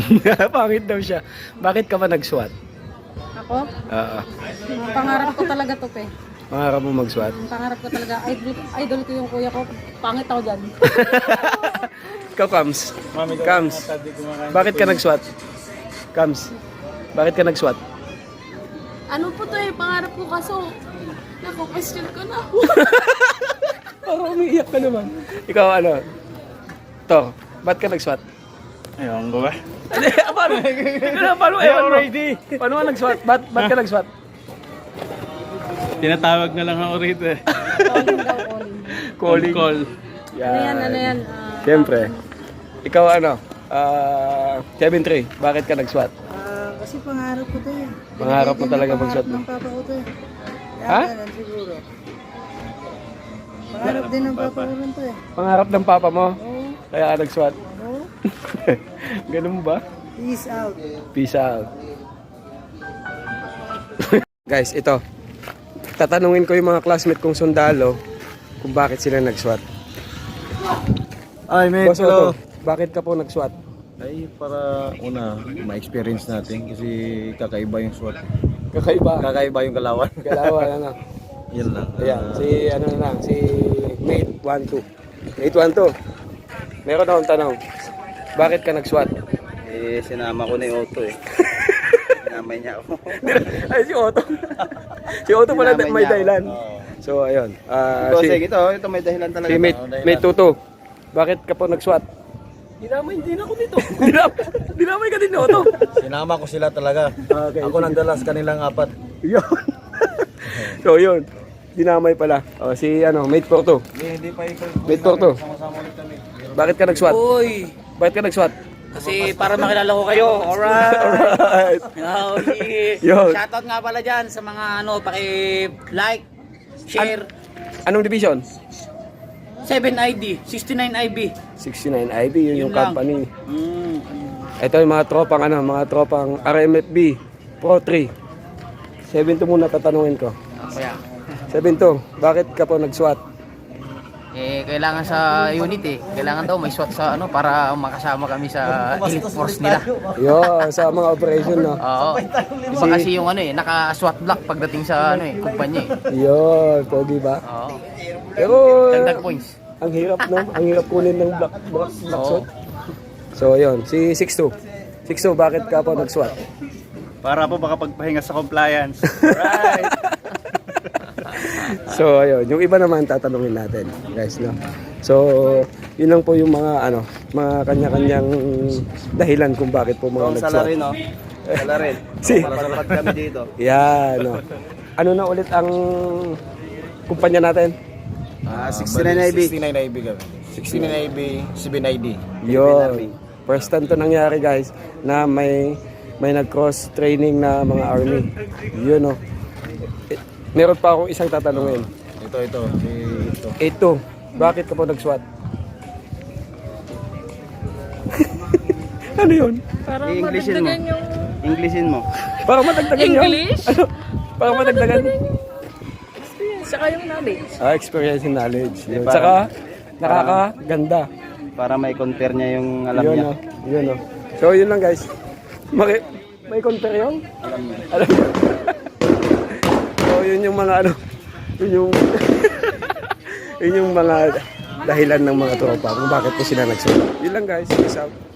Pangit daw siya. Bakit ka ba nag-SWAT? Ako? Oo. Pangarap ko talaga to, pe. Pangarap mo mag-SWAT? Pangarap ko talaga. Idol, idol ko yung kuya ko. Pangit ako dyan. Ikaw, Kams. Kams. Bakit ka nag-SWAT? Kams. Bakit ka nag-SWAT? Ano po to eh, pangarap ko kaso, naku-question ko na. Parang umiiyak ka naman. Ikaw ano? To, ba't ka nag-SWAT? Ayun ko ba? Hindi, paano? Ikaw na, paano? Ewan mo. Paano ka nag-SWAT? Ba't, ba't ka nag-SWAT? Tinatawag na lang ako rito eh. Calling daw, calling. Calling. Call. Ano yan, ano yan? Ah, Siyempre. Ikaw ano? Ah, Kevin Trey, bakit ka nag-SWAT? Ah, kasi pangarap ko to eh. Pangarap mo talaga Pangarap mag-SWAT mo? ng papa ko to eh. Kaya Ha? ganun siguro. Pangarap din ng papa ko rin to eh. Pangarap ng papa mo? Oo. Kaya ka nag-SWAT? Ganun ba? Peace out. Peace out. Guys, ito. Tatanungin ko yung mga classmate kong sundalo kung bakit sila nag-SWAT. Ay, mate, Boss Otto, bakit ka po nag-SWAT? Ay, para una, ma-experience natin kasi kakaiba yung SWAT. Kakaiba. Kakaiba yung galawan. Galawan, ano. Yan lang. Ayan, si ano na lang, si Mate 12. Mate 12. Meron akong tanong. Bakit ka nag-SWAT? Eh, sinama ko na yung auto eh. Sinamay niya ako. Ay, si Otto. si Otto pala Sinamay may niya ako. dahilan. Oo. So, ayun. Ah, Ito, si, sige, ito, ito may dahilan talaga. si Mate, Mate Tuto. Bakit ka po nag-SWAT? Dinamay din ako dito. dinamay, dinamay ka din, Otto. Sinama ko sila talaga. Okay. Ako nagdala sa kanilang apat. Yun. so, yun. Dinamay pala. O, si, ano, Mate Porto. Hindi, hindi pa ikaw. Mate Porto. Sama-sama ulit kami. Bakit ka nag-SWAT? Uy, Bakit ka nag-SWAT? kasi para makilala ko kayo. Alright. Alright. Oh, sige. Yun. Shoutout nga pala dyan sa mga ano, paki-like, share. Anong division? 7ID, 69IB. 69 IB, yun, yung Yun lang. company. Mm. Ito yung mga tropang ano, mga tropang RMFB Pro 3. 72 muna tatanungin ko. Kaya, 72, bakit ka po nag-SWAT? Eh, kailangan sa unit eh. Kailangan daw may SWAT sa ano para makasama kami sa elite force nila. Yo, sa mga operation no. Oo. Iba kasi yung ano eh, naka-SWAT block pagdating sa ano eh, kumpanya eh. Yo, pogi ba? Oo. Pero Dagdag points. ang hirap no, ang hirap kunin ng black black, black Oo. suit. So, yun, si 62. 62, bakit ka po nag-SWAT? Para po makapagpahinga sa compliance. Right. So, ayun, yung iba naman tatanungin natin, guys, no. So, yun lang po yung mga ano, mga kanya-kanyang dahilan kung bakit po mga Ang nag-SWAT. salarin, no? Salarin. Si- Malapad kami dito. Yan, no. Ano na ulit ang kumpanya natin? Ah, 69 IB. 69 IB kami. 69 IB, 7 ID. Yun. First time to nangyari, guys, na may may nag-cross training na mga army. Yun, no. Meron pa akong isang tatanungin. Ito, ito. Si, ito. Ito, bakit ka po nag-SWAT? ano yun? Para I-Englishin mo. madagdagan yung Englishin mo. Para matagdagan yun? English? Ano? Para matagdagan? experience, saka yung knowledge. Ah, experience and knowledge. Yun. parang- Saka, nakakaganda. Para may compare niya yung alam yun, niya. oh. Yun, oh. So, yun lang, guys. Maki may compare yun? Alam niya. Alam? So, yun yung mga ano, yun yung, yun yung mga dahilan ng mga tropa kung bakit po sila nagsulat. Yun lang guys, peace out.